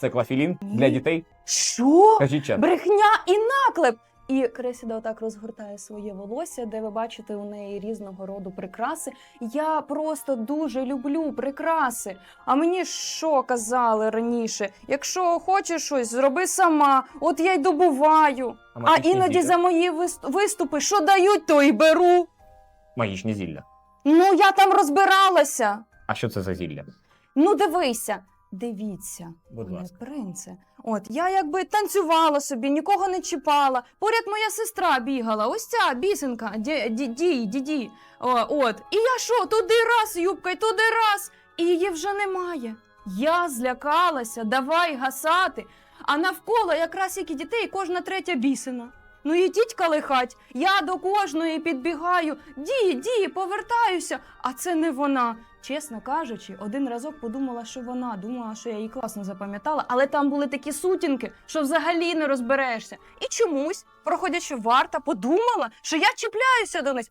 Це клафелін Ні. для дітей. Що? Кажіть чесно. Брехня і наклеп. І Кресіда отак розгортає своє волосся, де ви бачите у неї різного роду прикраси. Я просто дуже люблю прикраси. А мені що казали раніше? Якщо хочеш щось, зроби сама. От я й добуваю. А магічні іноді зілля. за мої вист- виступи, що дають, то й беру. магічні зілля. Ну я там розбиралася. А що це за зілля? Ну, дивися, дивіться, Будь пане ласка. принце. От я якби танцювала собі, нікого не чіпала. Поряд моя сестра бігала. Ось ця бісенка, ді, ді, ді. О, от. І я що, туди раз, юбка, й туди раз. І її вже немає. Я злякалася, давай гасати. А навколо якраз як і дітей, кожна третя бісена. Ну ідіть калихать, я до кожної підбігаю, ді, ді, повертаюся, а це не вона. Чесно кажучи, один разок подумала, що вона, думала, що я її класно запам'ятала, але там були такі сутінки, що взагалі не розберешся. І чомусь, проходячи варта, подумала, що я чіпляюся до них.